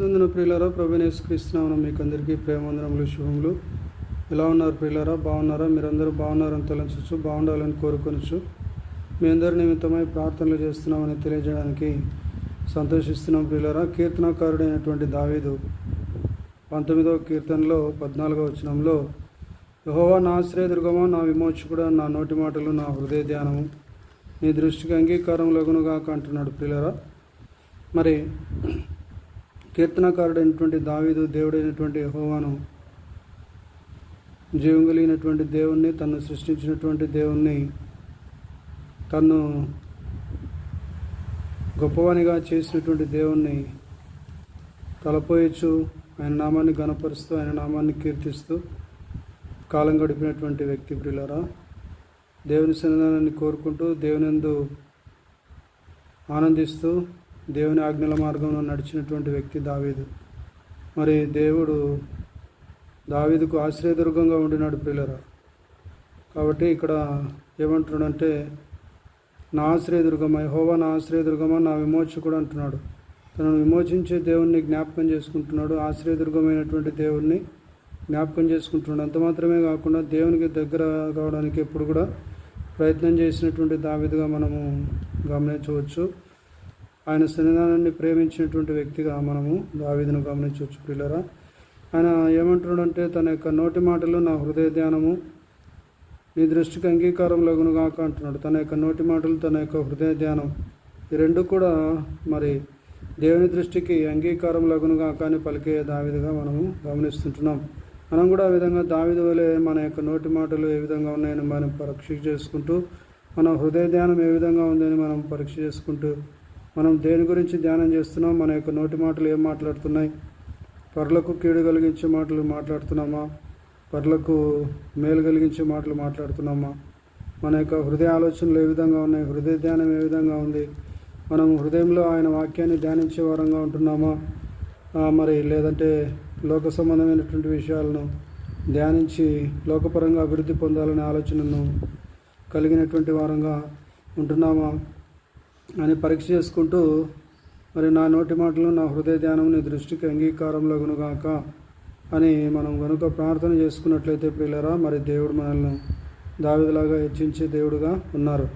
క్రీస్తునందున ప్రియులారా ప్రభునేసు క్రీస్తునామన మీకు అందరికీ ప్రేమందరములు శుభములు. ఎలా ఉన్నారు ప్రియులారా? బాగున్నారా? మీరందరూ బాగున్నారని తలంచచ్చు బాగుండాలని కోరుకొనచ్చు మీ అందరి నిమిత్తమై ప్రార్థనలు చేస్తున్నామని తెలియజేయడానికి సంతోషిస్తున్నాం ప్రియులారా. కీర్తనకారుడైనటువంటి దావీదు పంతొమ్మిదవ కీర్తనలో పద్నాలుగవ వచనంలో యహోవా నా ఆశ్రయదుర్గమా నా విమోచకుడ నా నోటి మాటలు నా హృదయ ధ్యానము. నీ దృష్టికి అంగీకారం లగునుగాక అంటున్నాడు ప్రియులరా. మరి కీర్తనకారుడైనటువంటి దావీదు దేవుడైనటువంటి యహోవాను జీవం కలిగినటువంటి దేవుణ్ణి తను సృష్టించినటువంటి దేవుణ్ణి తను గొప్పవానిగా చేసినటువంటి దేవుణ్ణి తలపోయచ్చు. ఆయన నామాన్ని గనపరుస్తూ ఆయన నామాన్ని కీర్తిస్తూ కాలం గడిపినటువంటి వ్యక్తి ప్రియులరా దేవుని సన్నిధానాన్ని కోరుకుంటూ దేవునిందు ఆనందిస్తూ దేవుని ఆజ్ఞల మార్గంలో నడిచినటువంటి వ్యక్తి దావీదు. మరి దేవుడు దావీదుకు ఆశ్రయదుర్గంగా ఉండినాడు ప్రియులరా. కాబట్టి ఇక్కడ ఏమంటున్నాడంటే నా ఆశ్రయదుర్గమ హోవా నా ఆశ్రయదుర్గమా నా విమోచకుడు అంటున్నాడు. తనను విమోచించే దేవుణ్ణి జ్ఞాపకం చేసుకుంటున్నాడు. ఆశ్రయదుర్గమైనటువంటి దేవుణ్ణి జ్ఞాపకం చేసుకుంటున్నాడు. అంత మాత్రమే కాకుండా దేవునికి దగ్గర కావడానికి ఎప్పుడు కూడా ప్రయత్నం చేసినటువంటి దావిదిగా మనము గమనించవచ్చు. ఆయన సన్నిధానాన్ని ప్రేమించినటువంటి వ్యక్తిగా మనము దావిదను గమనించవచ్చు పిల్లరా ఆయన ఏమంటున్నాడంటే తన యొక్క నోటి మాటలు నా హృదయ ధ్యానము నీ దృష్టికి అంగీకారం లగునుగాక అంటున్నాడు. తన యొక్క నోటి మాటలు తన యొక్క హృదయ ధ్యానం ఈ రెండు కూడా మరి దేవుని దృష్టికి అంగీకారం లగునుగాక అని పలికే దావిదిగా మనము గమనిస్తుంటున్నాం. మనం కూడా ఆ విధంగా దావిది వలె మన యొక్క నోటి మాటలు ఏ విధంగా ఉన్నాయని మనం పరీక్ష చేసుకుంటూ మన హృదయ ధ్యానం ఏ విధంగా ఉందని మనం పరీక్ష చేసుకుంటూ మనం దేని గురించి ధ్యానం చేస్తున్నాం? మన యొక్క నోటి మాటలు ఏం మాట్లాడుతున్నాయి? పర్లకు కీడు కలిగించే మాటలు మాట్లాడుతున్నామా? పర్లకు మేలు కలిగించే మాటలు మాట్లాడుతున్నామా? మన యొక్క హృదయ ఆలోచనలు ఏ విధంగా ఉన్నాయి? హృదయ ధ్యానం ఏ విధంగా ఉంది? మనం హృదయంలో ఆయన వాక్యాన్ని ధ్యానించే వారంగా ఉంటున్నామా? మరి లేదంటే లోక సంబంధమైనటువంటి విషయాలను ధ్యానించి లోకపరంగా అభివృద్ధి పొందాలనే ఆలోచనను కలిగినటువంటి వారంగా ఉంటున్నామా? అని పరీక్ష చేసుకుంటూ మరి నా నోటి మాటలు నా హృదయ ధ్యానం నీ దృష్టికి అంగీకారంలోగునుగాక అని మనం కనుక ప్రార్థన చేసుకున్నట్లయితే ప్రియులరా మరి దేవుడు మనల్ని దావిదిలాగా హెచ్చించే దేవుడుగా ఉన్నారు.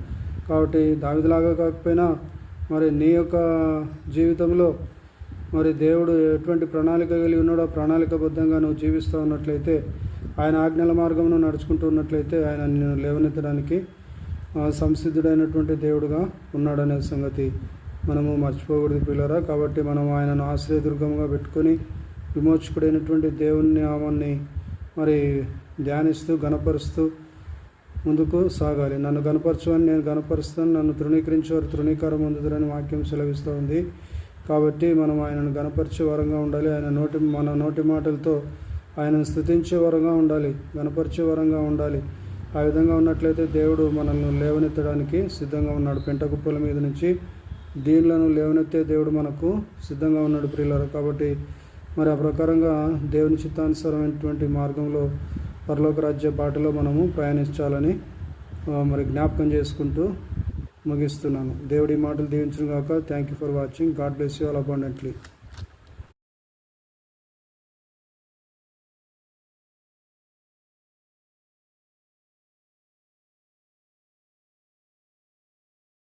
కాబట్టి దావిదిలాగా కాకపోయినా మరి నీ యొక్క జీవితంలో మరి దేవుడు ఎటువంటి ప్రణాళిక కలిగి ఉన్నాడో ప్రణాళికబద్ధంగా నువ్వు జీవిస్తూ ఉన్నట్లయితే ఆయన ఆజ్ఞల మార్గంలో నడుచుకుంటూ ఉన్నట్లయితే ఆయన నిన్ను లేవనెత్తడానికి సంసిద్ధుడైనటువంటి దేవుడుగా ఉన్నాడనే సంగతి మనము మర్చిపోకూడదు పిల్లరా. కాబట్టి మనం ఆయనను ఆశ్రయదుర్గంగా పెట్టుకొని విమోచకుడైనటువంటి దేవుని నామాన్ని మరి ధ్యానిస్తూ గణపరుస్తూ ముందుకు సాగాలి. నన్ను గనపరచువని నేను గనపరుస్తాను నన్ను తృణీకరించేవారు తృణీకారం పొందుతారని వాక్యం సెలవిస్తూ ఉంది. కాబట్టి మనం ఆయనను గనపరిచే వరంగా ఉండాలి. ఆయన నోటి మన నోటి మాటలతో ఆయనను స్థుతించే వరంగా ఉండాలి. గనపరిచే వరంగా ఉండాలి. ఆ విధంగా ఉన్నట్లయితే దేవుడు మనల్ని లేవనెత్తడానికి సిద్ధంగా ఉన్నాడు. పెంట కుప్పల మీద నుంచి దీనిలను లేవనెత్తే దేవుడు మనకు సిద్ధంగా ఉన్నాడు ప్రియులారు. కాబట్టి మరి ఆ ప్రకారంగా దేవుని చిత్తానుసారమైనటువంటి మార్గంలో పరలోక రాజ్య బాటలో మనము ప్రయాణించాలని మరి జ్ఞాపకం చేసుకుంటూ ముగిస్తున్నాను. దేవుడి మాటలు దీవించిన కాక thank you for watching god bless you all abundantly